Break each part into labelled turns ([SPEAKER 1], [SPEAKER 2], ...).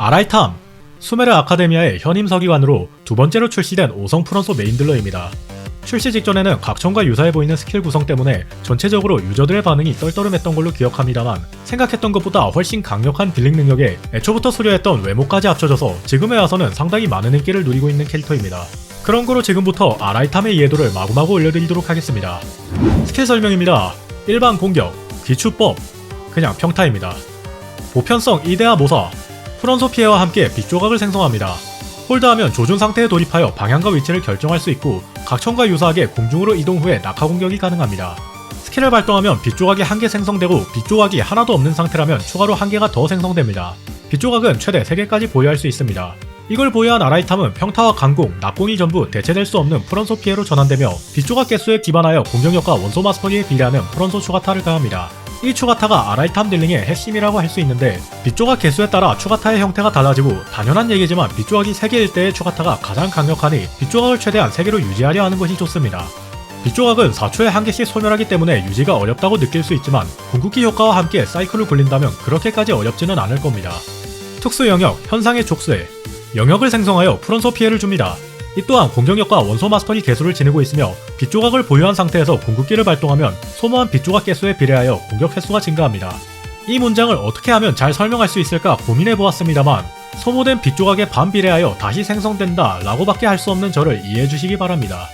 [SPEAKER 1] 아라이탐 수메르 아카데미아의 현임 서기관으로 두 번째로 출시된 5성 프론소 메인들러입니다. 출시 직전에는 각청과 유사해 보이는 스킬 구성 때문에 전체적으로 유저들의 반응이 떨떠름했던 걸로 기억합니다만 생각했던 것보다 훨씬 강력한 딜링 능력에 애초부터 수려했던 외모까지 합쳐져서 지금에 와서는 상당히 많은 인기를 누리고 있는 캐릭터입니다. 그런 거로 지금부터 아라이탐의 이해도를 마구마구 올려드리도록 하겠습니다. 스킬 설명입니다. 일반 공격, 기추법, 그냥 평타입니다. 보편성 이데아 모사, 프론소 피해와 함께 빛 조각을 생성합니다. 홀드하면 조준 상태에 돌입하여 방향과 위치를 결정할 수 있고 각청과 유사하게 공중으로 이동 후에 낙하 공격이 가능합니다. 스킬을 발동하면 빛 조각이 한 개 생성되고 빛 조각이 하나도 없는 상태라면 추가로 한 개가 더 생성됩니다. 빛 조각은 최대 3개까지 보유할 수 있습니다. 이걸 보유한 아라이탐은 평타와 강공, 낙공이 전부 대체될 수 없는 프론소 피해로 전환되며 빛 조각 개수에 기반하여 공격력과 원소 마스터리에 비례하는 프론소 추가타를 가합니다. 이 추가타가 아라이탐 딜링의 핵심이라고 할 수 있는데 빛조각 개수에 따라 추가타의 형태가 달라지고 당연한 얘기지만 빛조각이 3개일 때의 추가타가 가장 강력하니 빛조각을 최대한 3개로 유지하려 하는 것이 좋습니다. 빛조각은 4초에 한 개씩 소멸하기 때문에 유지가 어렵다고 느낄 수 있지만 궁극기 효과와 함께 사이클을 굴린다면 그렇게까지 어렵지는 않을 겁니다. 특수 영역, 현상의 족쇄 영역을 생성하여 프론소 피해를 줍니다. 이 또한 공격력과 원소 마스터리 개수를 지니고 있으며 빛 조각을 보유한 상태에서 궁극기를 발동하면 소모한 빛 조각 개수에 비례하여 공격 횟수가 증가합니다. 이 문장을 어떻게 하면 잘 설명할 수 있을까 고민해 보았습니다만 소모된 빛 조각에 반비례하여 다시 생성된다 라고밖에 할 수 없는 저를 이해해 주시기 바랍니다.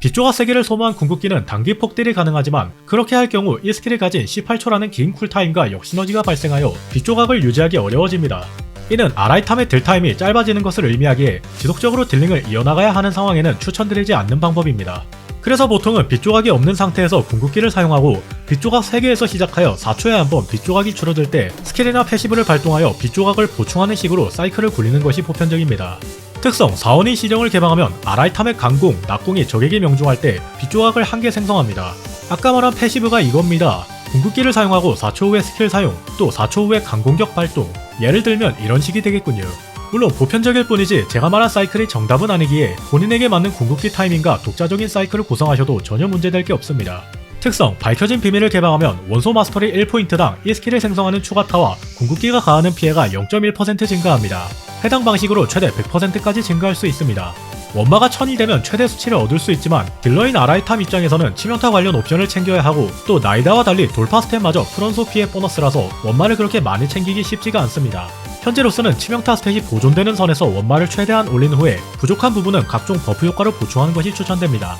[SPEAKER 1] 빛조각 3개를 소모한 궁극기는 단기 폭딜이 가능하지만 그렇게 할 경우 이 스킬을 가진 18초라는 긴 쿨타임과 역시너지가 발생하여 빛조각을 유지하기 어려워집니다. 이는 아라이탐의 딜타임이 짧아지는 것을 의미하기에 지속적으로 딜링을 이어나가야 하는 상황에는 추천드리지 않는 방법입니다. 그래서 보통은 빛조각이 없는 상태에서 궁극기를 사용하고 빛조각 3개에서 시작하여 4초에 한번 빛조각이 줄어들 때 스킬이나 패시브를 발동하여 빛조각을 보충하는 식으로 사이클을 굴리는 것이 보편적입니다. 특성 4원인 시정을 개방하면 아라이탐의 강공, 낙공이 적에게 명중할 때 빛조각을 한 개 생성합니다. 아까 말한 패시브가 이겁니다. 궁극기를 사용하고 4초 후에 스킬 사용, 또 4초 후에 강공격 발동. 예를 들면 이런 식이 되겠군요. 물론 보편적일 뿐이지 제가 말한 사이클이 정답은 아니기에 본인에게 맞는 궁극기 타이밍과 독자적인 사이클을 구성하셔도 전혀 문제될 게 없습니다. 특성 밝혀진 비밀을 개방하면 원소 마스터리 1포인트당 이 스킬을 생성하는 추가타와 궁극기가 가하는 피해가 0.1% 증가합니다. 해당 방식으로 최대 100%까지 증가할 수 있습니다. 원마가 1000이 되면 최대 수치를 얻을 수 있지만 딜러인 아라이탐 입장에서는 치명타 관련 옵션을 챙겨야 하고 또 나이다와 달리 돌파 스탯마저 프론소 피해 보너스라서 원마를 그렇게 많이 챙기기 쉽지가 않습니다. 현재로서는 치명타 스탯이 보존되는 선에서 원마를 최대한 올린 후에 부족한 부분은 각종 버프 효과를 보충하는 것이 추천됩니다.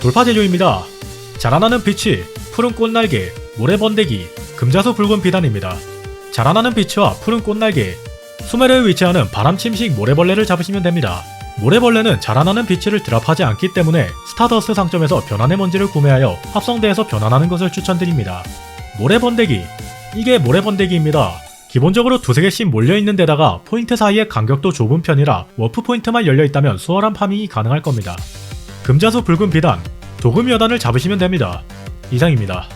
[SPEAKER 1] 돌파 재료입니다. 자라나는 빛이 푸른 꽃날개, 모래 번데기, 금자수 붉은 비단입니다. 자라나는 빛과 푸른 꽃날개, 수메르에 위치하는 바람 침식 모래벌레를 잡으시면 됩니다. 모래벌레는 자라나는 빛을 드랍하지 않기 때문에 스타더스트 상점에서 변환의 먼지를 구매하여 합성대에서 변환하는 것을 추천드립니다. 모래번데기 이게 모래번데기입니다. 기본적으로 두세 개씩 몰려있는 데다가 포인트 사이의 간격도 좁은 편이라 워프 포인트만 열려있다면 수월한 파밍이 가능할 겁니다. 금자수 붉은 비단, 도금 여단을 잡으시면 됩니다. 이상입니다.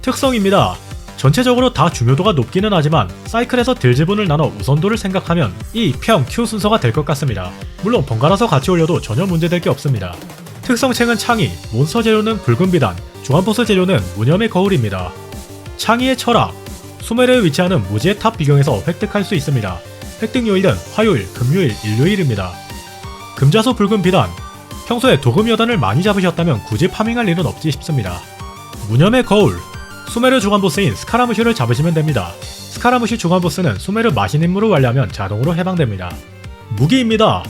[SPEAKER 1] 특성입니다. 전체적으로 다 중요도가 높기는 하지만 사이클에서 딜 지분을 나눠 우선도를 생각하면 이평 Q 순서가 될 것 같습니다. 물론 번갈아서 같이 올려도 전혀 문제될 게 없습니다. 특성책은 창의, 몬스터 재료는 붉은 비단, 중앙보스 재료는 무념의 거울입니다. 창의의 철학, 수메르에 위치하는 무지의 탑 비경에서 획득할 수 있습니다. 획득 요일은 화요일, 금요일, 일요일입니다. 금자소 붉은 비단, 평소에 도금 여단을 많이 잡으셨다면 굳이 파밍할 일은 없지 싶습니다. 무념의 거울, 수메르 주간보스인 스카라무슈를 잡으시면 됩니다. 스카라무슈 주간보스는 수메르 마신 임무를 완료하면 자동으로 해방됩니다. 무기입니다.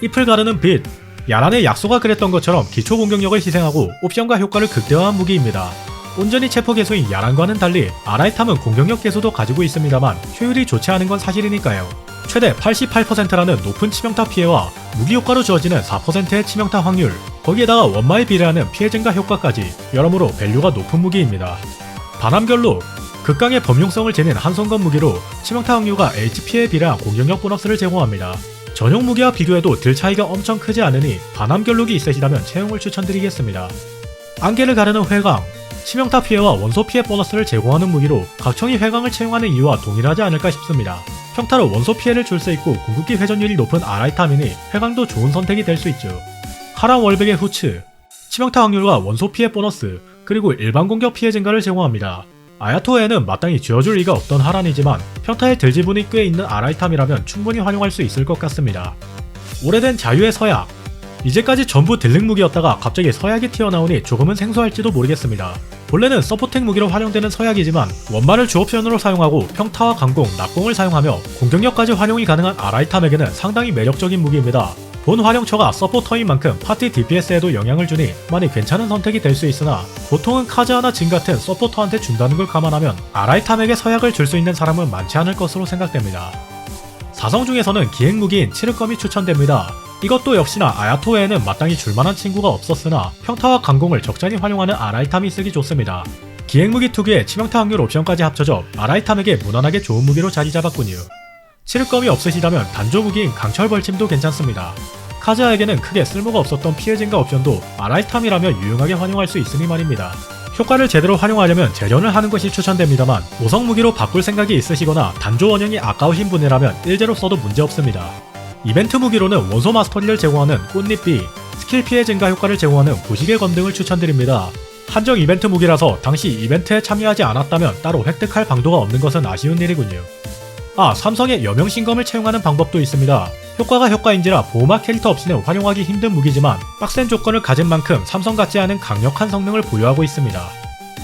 [SPEAKER 1] 잎을 가르는 빛. 야란의 약소가 그랬던 것처럼 기초 공격력을 희생하고 옵션과 효과를 극대화한 무기입니다. 온전히 체포 개수인 야란과는 달리 아라이탐은 공격력 개수도 가지고 있습니다만 효율이 좋지 않은 건 사실이니까요. 최대 88%라는 높은 치명타 피해와 무기 효과로 주어지는 4%의 치명타 확률, 거기에다가 원마에 비례하는 피해 증가 효과까지 여러모로 밸류가 높은 무기입니다. 바람결로 극강의 범용성을 지닌 한성건 무기로 치명타 확률과 HP에 비례한 공격력 보너스를 제공합니다. 전용 무기와 비교해도 딜 차이가 엄청 크지 않으니 반함결록이 있으시다면 채용을 추천드리겠습니다. 안개를 가르는 회광 치명타 피해와 원소 피해 보너스를 제공하는 무기로 각청이 회광을 채용하는 이유와 동일하지 않을까 싶습니다. 평타로 원소 피해를 줄 수 있고 궁극기 회전율이 높은 아라이타민이 회광도 좋은 선택이 될 수 있죠. 하람 월백의 후츠 치명타 확률과 원소 피해 보너스 그리고 일반 공격 피해 증가를 제공합니다. 아야토에는 마땅히 쥐어줄 리가 없던 하란이지만 평타에 들 지분이 꽤 있는 아라이탐이라면 충분히 활용할 수 있을 것 같습니다. 오래된 자유의 서약 이제까지 전부 딜링 무기였다가 갑자기 서약이 튀어나오니 조금은 생소할지도 모르겠습니다. 본래는 서포팅 무기로 활용되는 서약이지만 원마를 주옵션으로 사용하고 평타와 강공, 낙공을 사용하며 공격력까지 활용이 가능한 아라이탐에게는 상당히 매력적인 무기입니다. 본 활용처가 서포터인 만큼 파티 DPS에도 영향을 주니 많이 괜찮은 선택이 될 수 있으나 보통은 카즈 하나 진 같은 서포터한테 준다는 걸 감안하면 아라이탐에게 서약을 줄 수 있는 사람은 많지 않을 것으로 생각됩니다. 사성 중에서는 기행 무기인 치르검이 추천됩니다. 이것도 역시나 아야토에는 마땅히 줄만한 친구가 없었으나 평타와 강공을 적절히 활용하는 아라이탐이 쓰기 좋습니다. 기행 무기 특유의 치명타 확률 옵션까지 합쳐져 아라이탐에게 무난하게 좋은 무기로 자리 잡았군요. 치르검이 없으시다면 단조 무기인 강철 벌침도 괜찮습니다. 카즈아에게는 크게 쓸모가 없었던 피해 증가 옵션도 아라이탐이라면 유용하게 활용할 수 있으니 말입니다. 효과를 제대로 활용하려면 재련을 하는 것이 추천됩니다만 5성 무기로 바꿀 생각이 있으시거나 단조 원형이 아까우신 분이라면 일제로 써도 문제없습니다. 이벤트 무기로는 원소 마스터리를 제공하는 꽃잎비, 스킬 피해 증가 효과를 제공하는 부식의 검 등을 추천드립니다. 한정 이벤트 무기라서 당시 이벤트에 참여하지 않았다면 따로 획득할 방도가 없는 것은 아쉬운 일이군요. 아, 삼성의 여명 신검을 채용하는 방법도 있습니다. 효과가 효과인지라 보호막 캐릭터 없이는 활용하기 힘든 무기지만 빡센 조건을 가진 만큼 삼성 같지 않은 강력한 성능을 보유하고 있습니다.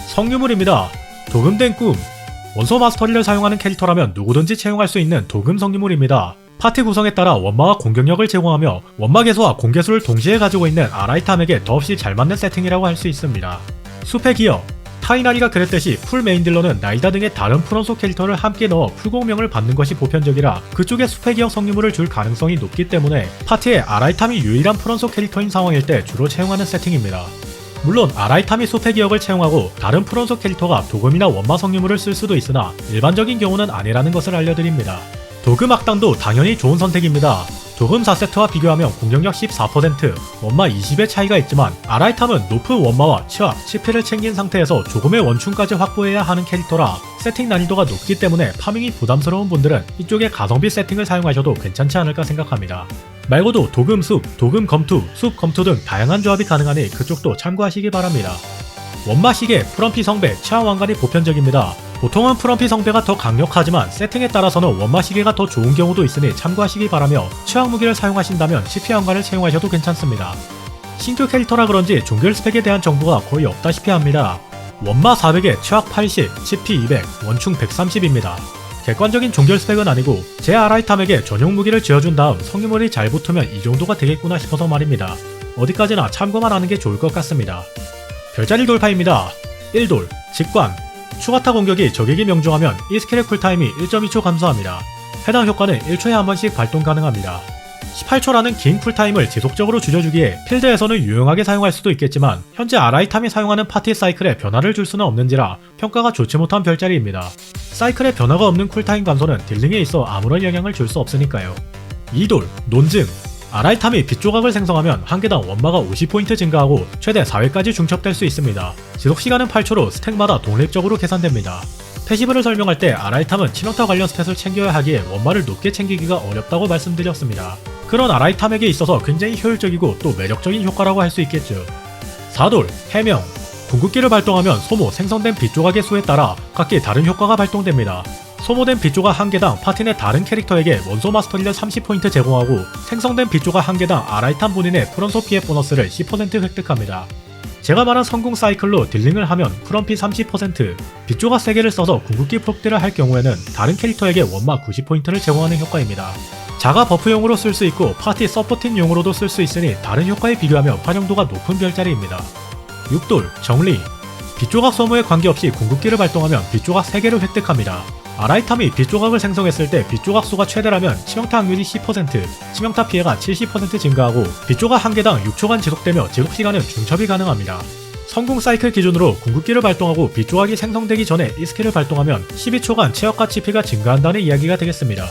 [SPEAKER 1] 성유물입니다. 도금된 꿈. 원소 마스터리를 사용하는 캐릭터라면 누구든지 채용할 수 있는 도금 성유물입니다. 파티 구성에 따라 원마와 공격력을 제공하며 원마 개수와 공개수를 동시에 가지고 있는 아라이탐에게 더없이 잘 맞는 세팅이라고 할 수 있습니다. 숲의 기어 타이나리가 그랬듯이 풀 메인 딜러는 나이다 등의 다른 프론소 캐릭터를 함께 넣어 풀공명을 받는 것이 보편적이라 그쪽에 기억 성유물을 줄 가능성이 높기 때문에 파티에 아라이탐이 유일한 프론소 캐릭터인 상황일 때 주로 채용하는 세팅입니다. 물론 아라이탐이 숲의 기억을 채용하고 다른 프론소 캐릭터가 도금이나 원마 성유물을 쓸 수도 있으나 일반적인 경우는 아니라는 것을 알려드립니다. 도금 악당도 당연히 좋은 선택입니다. 도금 4세트와 비교하면 공격력 14%, 원마 20의 차이가 있지만 아라이탐은 높은 원마와 치약, 치피를 챙긴 상태에서 조금의 원충까지 확보해야 하는 캐릭터라 세팅 난이도가 높기 때문에 파밍이 부담스러운 분들은 이쪽에 가성비 세팅을 사용하셔도 괜찮지 않을까 생각합니다. 말고도 도금 숲, 도금 검투, 숲 검투 등 다양한 조합이 가능하니 그쪽도 참고하시기 바랍니다. 원마 시계, 프럼피 성배, 치아 왕관이 보편적입니다. 보통은 프럼피 성배가 더 강력하지만 세팅에 따라서는 원마 시계가 더 좋은 경우도 있으니 참고하시기 바라며 취향 무기를 사용하신다면 CP 왕관을 채용하셔도 괜찮습니다. 신규 캐릭터라 그런지 종결 스펙에 대한 정보가 거의 없다시피 합니다. 원마 400에 취약 80, CP 200, 원충 130입니다. 객관적인 종결 스펙은 아니고 제 아라이탐에게 전용 무기를 지어준 다음 성유물이 잘 붙으면 이 정도가 되겠구나 싶어서 말입니다. 어디까지나 참고만 하는 게 좋을 것 같습니다. 별자리 돌파입니다. 1돌, 직관, 추가타 공격이 적에게 명중하면 이 스킬의 쿨타임이 1.2초 감소합니다. 해당 효과는 1초에 한 번씩 발동 가능합니다. 18초라는 긴 쿨타임을 지속적으로 줄여주기에 필드에서는 유용하게 사용할 수도 있겠지만 현재 아라이탐이 사용하는 파티 사이클에 변화를 줄 수는 없는지라 평가가 좋지 못한 별자리입니다. 사이클에 변화가 없는 쿨타임 감소는 딜링에 있어 아무런 영향을 줄 수 없으니까요. 2돌, 논증 아라이탐이 빛 조각을 생성하면 한 개당 원마가 50포인트 증가하고 최대 4회까지 중첩될 수 있습니다. 지속시간은 8초로 스택마다 독립적으로 계산됩니다. 패시브를 설명할 때 아라이탐은 치명타 관련 스탯을 챙겨야 하기에 원마를 높게 챙기기가 어렵다고 말씀드렸습니다. 그런 아라이탐에게 있어서 굉장히 효율적이고 또 매력적인 효과라고 할 수 있겠죠. 4돌, 해명 궁극기를 발동하면 소모, 생성된 빛 조각의 수에 따라 각기 다른 효과가 발동됩니다. 소모된 빛조각 한 개당 파티 내 다른 캐릭터에게 원소 마스터리를 30포인트 제공하고 생성된 빛조각 한 개당 아라이탄 본인의 프런소 피해 보너스를 10% 획득합니다. 제가 말한 성공 사이클로 딜링을 하면 프런피 30%, 빛조각 3개를 써서 궁극기 프록딜을 할 경우에는 다른 캐릭터에게 원마 90포인트를 제공하는 효과입니다. 자가 버프용으로 쓸 수 있고 파티 서포팅용으로도 쓸 수 있으니 다른 효과에 비교하면 활용도가 높은 별자리입니다. 6돌, 정리 빛조각 소모에 관계없이 궁극기를 발동하면 빛조각 3개를 획득합니다. 아라이탐이 빛조각을 생성했을 때 빛조각 수가 최대라면 치명타 확률이 10%, 치명타 피해가 70% 증가하고 빛조각 한 개당 6초간 지속되며 지속 시간은 중첩이 가능합니다. 성공 사이클 기준으로 궁극기를 발동하고 빛조각이 생성되기 전에 이 스킬을 발동하면 12초간 체력과 치피가 증가한다는 이야기가 되겠습니다.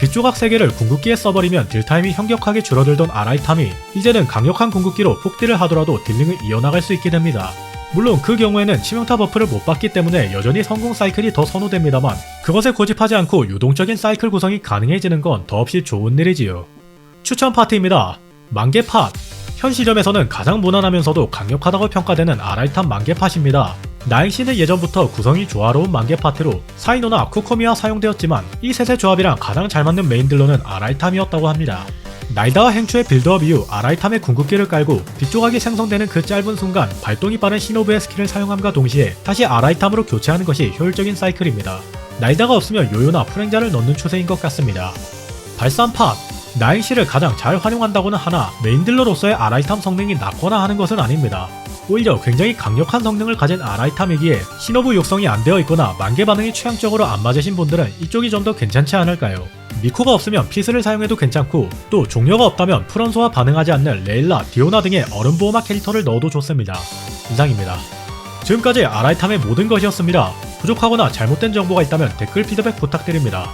[SPEAKER 1] 빛조각 3개를 궁극기에 써버리면 딜타임이 현격하게 줄어들던 아라이탐이 이제는 강력한 궁극기로 폭딜을 하더라도 딜링을 이어나갈 수 있게 됩니다. 물론 그 경우에는 치명타 버프를 못 받기 때문에 여전히 성공 사이클이 더 선호됩니다만 그것에 고집하지 않고 유동적인 사이클 구성이 가능해지는 건 더없이 좋은 일이지요. 추천 파트입니다. 만개 팟 현 시점에서는 가장 무난하면서도 강력하다고 평가되는 아라이탄 만개 팟입니다. 나잉씨는 예전부터 구성이 조화로운 만개 파트로 사이노나 쿠코미와 사용되었지만 이 셋의 조합이랑 가장 잘 맞는 메인딜러는 아라이탐이었다고 합니다. 나이다와 행초의 빌드업 이후 아라이탐의 궁극기를 깔고 뒷조각이 생성되는 그 짧은 순간 발동이 빠른 시노브의 스킬을 사용함과 동시에 다시 아라이탐으로 교체하는 것이 효율적인 사이클입니다. 나이다가 없으면 요요나 프랭자를 넣는 추세인 것 같습니다. 발산 팟 나인씨를 가장 잘 활용한다고는 하나 메인딜러로서의 아라이탐 성능이 낮거나 하는 것은 아닙니다. 오히려 굉장히 강력한 성능을 가진 아라이탐이기에 신호부 육성이 안 되어 있거나 만개 반응이 취향적으로 안 맞으신 분들은 이쪽이 좀 더 괜찮지 않을까요? 미코가 없으면 피스를 사용해도 괜찮고 또 종료가 없다면 프런소와 반응하지 않는 레일라, 디오나 등의 얼음 보호막 캐릭터를 넣어도 좋습니다. 이상입니다. 지금까지 아라이탐의 모든 것이었습니다. 부족하거나 잘못된 정보가 있다면 댓글 피드백 부탁드립니다.